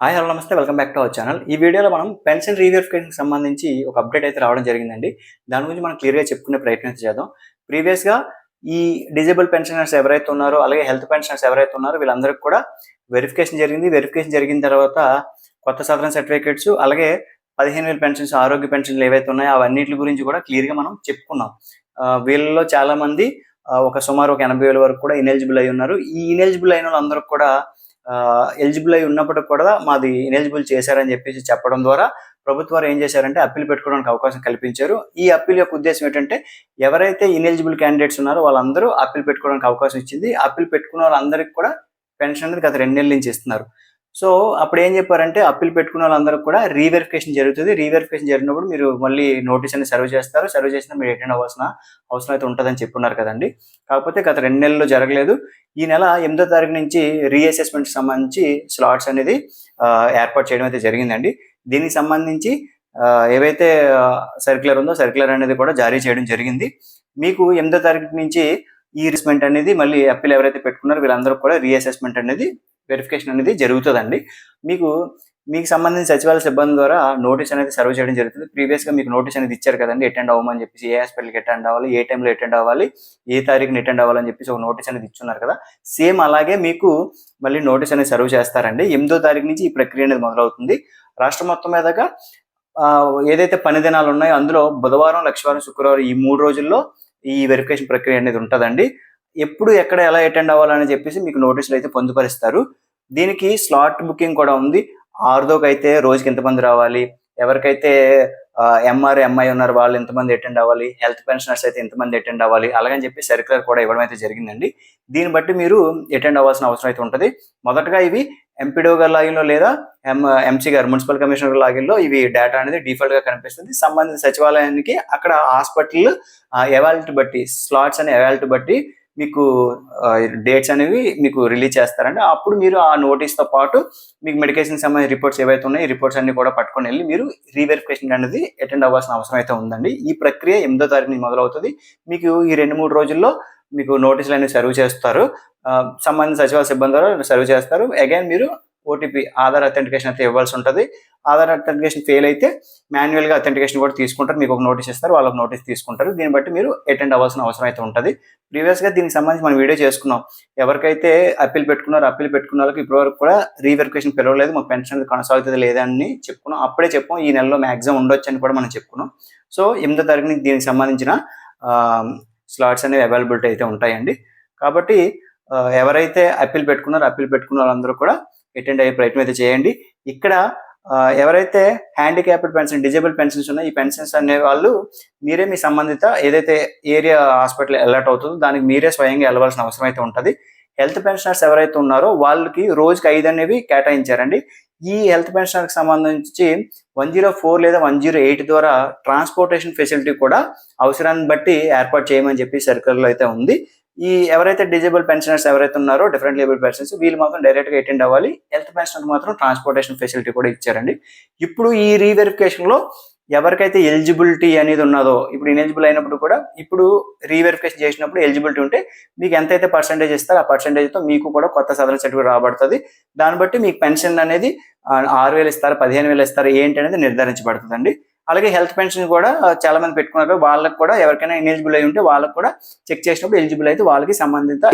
Hi hello నమస్తే welcome back to our channel. ఈ వీడియోలో మనం పెన్షన్ రీవెరిఫికేషన్ సంబంధించి ఒక అప్డేట్ అయితే రావడం జరిగిందండి. దాని గురించి మనం క్లియర్గా చెప్పుకునే ప్రయత్నం చేద్దాం. ప్రీవియస్గా ఈ డిజేబుల్ పెన్షనర్స్ ఎవరైతే ఉన్నారో అలాగే హెల్త్ పెన్షనర్స్ ఎవరైతే ఉన్నారో వీళ్ళందరికీ కూడా వెరిఫికేషన్ జరిగింది. వెరిఫికేషన్ జరిగిన తర్వాత కొత్త సాధారణ సర్టిఫికేట్స్ అలాగే పదిహేను వేల పెన్షన్స్ ఆరోగ్య పెన్షన్లు ఏవైతే ఉన్నాయో అవన్నిటి గురించి కూడా క్లియర్గా మనం చెప్పుకున్నాం. వీళ్ళలో చాలా మంది ఒక సుమారు ఒక ఎనభై వేల వరకు కూడా ఇనెలిజిబుల్ అయి ఉన్నారు. ఈ ఇనెలిజిబుల్ అయిన వాళ్ళందరూ కూడా ఎలిజిబుల్ అయి ఉన్నప్పటికి కూడా మాది ఇనెలిజిబుల్ చేశారని చెప్పేసి చెప్పడం ద్వారా ప్రభుత్వం ఏం చేశారంటే అప్పీల్ పెట్టుకోవడానికి అవకాశం కల్పించారు. ఈ అప్పీల్ యొక్క ఉద్దేశం ఏంటంటే ఎవరైతే ఇనెలిజిబుల్ క్యాండిడేట్స్ ఉన్నారో వాళ్ళందరూ అప్పీల్ పెట్టుకోవడానికి అవకాశం ఇచ్చింది. అప్పీల్ పెట్టుకున్న వాళ్ళందరికీ కూడా పెన్షన్ అనేది గత రెండు నెలల నుంచి ఇస్తున్నారు. సో అప్పుడు ఏం చెప్పారంటే అప్పీల్ పెట్టుకున్న వాళ్ళందరూ కూడా రీవెరిఫికేషన్ జరుగుతుంది. రీవెరిఫికేషన్ జరిగినప్పుడు మీరు మళ్ళీ నోటీస్ అనేది సర్వ్ చేస్తారు. సర్వ్ చేసిన మీరు అటెండ్ అవ్వాల్సిన అవసరం అయితే ఉంటుందని చెప్పున్నారు కదండి. కాకపోతే గత రెండు నెలల్లో జరగలేదు. ఈ నెల ఎనిమిదో తారీఖు నుంచి రీఅసెస్మెంట్ సంబంధించి స్లాట్స్ అనేది ఏర్పాటు చేయడం అయితే జరిగిందండి. దీనికి సంబంధించి ఏవైతే సర్క్యులర్ ఉందో సర్క్యులర్ అనేది కూడా జారీ చేయడం జరిగింది. మీకు ఎనిమిదో తారీఖు నుంచి ఈ రిస్మెంట్ అనేది మళ్ళీ అప్పీల్ ఎవరైతే పెట్టుకున్నారో వీళ్ళందరూ కూడా రీఅసెస్మెంట్ అనేది వెరిఫికేషన్ అనేది జరుగుతుందండి. మీకు మీకు సంబంధించిన సచివాలయ సిబ్బంది ద్వారా నోటీస్ అనేది సర్వ్ చేయడం జరుగుతుంది. ప్రీవియస్గా మీకు నోటీస్ అనేది ఇచ్చారు కదండి అటెండ్ అవ్వమని చెప్పేసి ఏ హాస్పిటల్కి అటెండ్ అవ్వాలి ఏ టైంలో అటెండ్ అవ్వాలి ఏ తారీఖుని అటెండ్ అవ్వాలని చెప్పేసి ఒక నోటీస్ అనేది ఇచ్చున్నారు కదా. సేమ్ అలాగే మీకు మళ్ళీ నోటీస్ అనేది సర్వ్ చేస్తారండి. ఎనిమిదో తారీఖు నుంచి ఈ ప్రక్రియ అనేది మొదలవుతుంది. రాష్ట్రం మొత్తం మీదగా ఏదైతే పని దినాలు ఉన్నాయో అందులో బుధవారం లక్షవారం శుక్రవారం ఈ మూడు రోజుల్లో ఈ వెరిఫికేషన్ ప్రక్రియ అనేది ఉంటుందండి. ఎప్పుడు ఎక్కడ ఎలా అటెండ్ అవ్వాలని చెప్పేసి మీకు నోటీసులు అయితే పొందుపరుస్తారు. దీనికి స్లాట్ బుకింగ్ కూడా ఉంది. ఆరుదోకి అయితే రోజుకి ఎంతమంది రావాలి? ఎవరికైతే ఎంఆర్ ఎంఐ ఉన్నారు వాళ్ళు ఎంతమంది అటెండ్ అవ్వాలి? హెల్త్ పెన్షనర్స్ అయితే ఎంతమంది అటెండ్ అవ్వాలి? అలాగని చెప్పి సర్క్యులర్ కూడా ఇవ్వడం అయితే జరిగిందండి. దీన్ని బట్టి మీరు అటెండ్ అవ్వాల్సిన అవసరం అయితే ఉంటుంది. మొదటగా ఇవి ఎంపీడో గారి లాగిన్లో లేదా ఎం ఎంసీ గారు మున్సిపల్ కమిషనర్ లాగిన్లో ఇవి డేటా అనేది డిఫాల్ట్గా కనిపిస్తుంది. సంబంధిత సచివాలయానికి అక్కడ హాస్పిటల్ ఎవాలిటీ బట్టి స్లాట్స్ అనే ఎవాలిటీ బట్టి మీకు డేట్స్ అనేవి మీకు రిలీజ్ చేస్తారండి. అప్పుడు మీరు ఆ నోటీస్తో పాటు మీకు మెడికేషన్ సంబంధించిన రిపోర్ట్స్ ఏవైతే ఉన్నాయో రిపోర్ట్స్ అన్ని కూడా పట్టుకొని వెళ్ళి మీరు రీవెరిఫికేషన్ అనేది అటెండ్ అవ్వాల్సిన అవసరం అయితే ఉందండి. ఈ ప్రక్రియ ఎనిమిదో తారీఖు నుంచి మొదలవుతుంది. మీకు ఈ రెండు మూడు రోజుల్లో మీకు నోటీసులు అనేవి సర్వ్ చేస్తారు. సంబంధించిన సంబంధిత సచివాలయ సిబ్బంది ద్వారా సర్వ్ చేస్తారు. అగైన్ మీరు ఓటీపీ ఆధార్ అథెంటికేషన్ అయితే ఇవ్వాల్సి ఉంటుంది. ఆధార్ అథెంటికేషన్ ఫెయిల్ అయితే మాన్యువల్గా అథెంటికేషన్ కూడా తీసుకుంటారు. మీకు ఒక నోటీస్ ఇస్తారు వాళ్ళకి నోటీస్ తీసుకుంటారు. దీన్ని బట్టి మీరు అటెండ్ అవ్వాల్సిన అవసరం అయితే ఉంటుంది. ప్రీవియస్గా దీనికి సంబంధించి మనం వీడియో చేసుకున్నాం. ఎవరికైతే అప్పీల్ పెట్టుకున్నారో అప్పీల్ పెట్టుకున్న వాళ్ళకి ఇప్పటివరకు కూడా రీవెరిఫికేషన్ పిలవలేదు. మాకు పెన్షన్ కొనసాగుతుంది లేదని చెప్పుకున్నాం. అప్పుడే చెప్పాం ఈ నెలలో మ్యాక్సిమం ఉండొచ్చు అని కూడా మనం చెప్పుకున్నాం. సో ఎనిమిదో తారీఖు దీనికి సంబంధించిన స్లాట్స్ అనేవి అవైలబిలిటీ అయితే ఉంటాయండి. కాబట్టి ఎవరైతే అప్పీల్ పెట్టుకున్నారో అప్పీల్ పెట్టుకున్న వాళ్ళందరూ కూడా అటెండ్ అయ్యే ప్రయత్నం అయితే చేయండి. ఇక్కడ ఎవరైతే హ్యాండిక్యాప్డ్ పెన్షన్ డిజేబుల్ పెన్షన్స్ ఉన్నాయో ఈ పెన్షన్స్ అనే వాళ్ళు మీరే మీ సంబంధిత ఏదైతే ఏరియా హాస్పిటల్ అలర్ట్ అవుతుందో దానికి మీరే స్వయంగా వెళ్ళవలసిన అవసరం అయితే ఉంటుంది. హెల్త్ పెన్షనర్స్ ఎవరైతే ఉన్నారో వాళ్ళకి రోజుకి ఐదు అనేవి కేటాయించారండి. ఈ హెల్త్ పెన్షనర్కి సంబంధించి వన్ జీరో ఫోర్ లేదా వన్ జీరో ఎయిట్ ద్వారా ట్రాన్స్పోర్టేషన్ ఫెసిలిటీ కూడా అవసరాన్ని బట్టి ఏర్పాటు చేయమని చెప్పి సర్కిల్లో అయితే ఉంది. ఈ ఎవరైతే డిజేబుల్ పెన్షనర్స్ ఎవరైతే ఉన్నారో డిఫరెంట్ లేబుల్ పెన్షన్స్ వీళ్ళు మాత్రం డైరెక్ట్గా అటెండ్ అవ్వాలి. హెల్త్ పెన్షనర్ మాత్రం ట్రాన్స్పోర్టేషన్ ఫెసిలిటీ కూడా ఇచ్చారండి. ఇప్పుడు ఈ రీవెరిఫికేషన్లో ఎవరికైతే ఎలిజిబిలిటీ అనేది ఉన్నదో ఇప్పుడు ఇనెలిజిబుల్ అయినప్పుడు కూడా ఇప్పుడు రీవెరిఫికేషన్ చేసినప్పుడు ఎలిజిబిలిటీ ఉంటే మీకు ఎంతైతే పర్సంటేజ్ ఇస్తారో ఆ పర్సంటేజ్తో మీకు కూడా కొత్త సదరన్ సర్టిఫికేట్ రాబడుతుంది. దాన్ని బట్టి మీకు పెన్షన్ అనేది ఆరు వేలు ఇస్తారు పదిహేను వేలు ఇస్తారు ఏంటి అనేది నిర్ధారించబడుతుందండి. అలాగే హెల్త్ పెన్షన్ కూడా చాలా మంది పెట్టుకున్నారు. వాళ్ళకి కూడా ఎవరికైనా ఎలిజిబుల్ అయి ఉంటే వాళ్ళకి కూడా చెక్ చేసినప్పుడు ఎలిజిబుల్ అయితే వాళ్ళకి సంబంధిత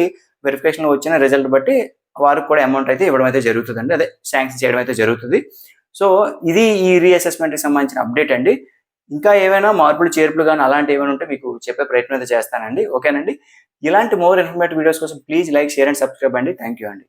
వెరిఫికేషన్ వచ్చిన రిజల్ట్ బట్టి వారికి కూడా అమౌంట్ అయితే ఇవ్వడం అయితే జరుగుతుందండి. అదే శాంక్షన్ చేయడం అయితే జరుగుతుంది. సో ఇది ఈ రీఅసెస్మెంట్కి సంబంధించిన అప్డేట్ అండి. ఇంకా ఏమైనా మార్పులు చేర్పులు కానీ అలాంటి ఏమైనా ఉంటే మీకు చెప్పే ప్రయత్నం అయితే చేస్తానండి. ఓకేనండి? ఇలాంటి మోర్ ఇన్ఫర్మేటివ్ వీడియోస్ కోసం please like share and subscribe అండి. థ్యాంక్ యూ అండి.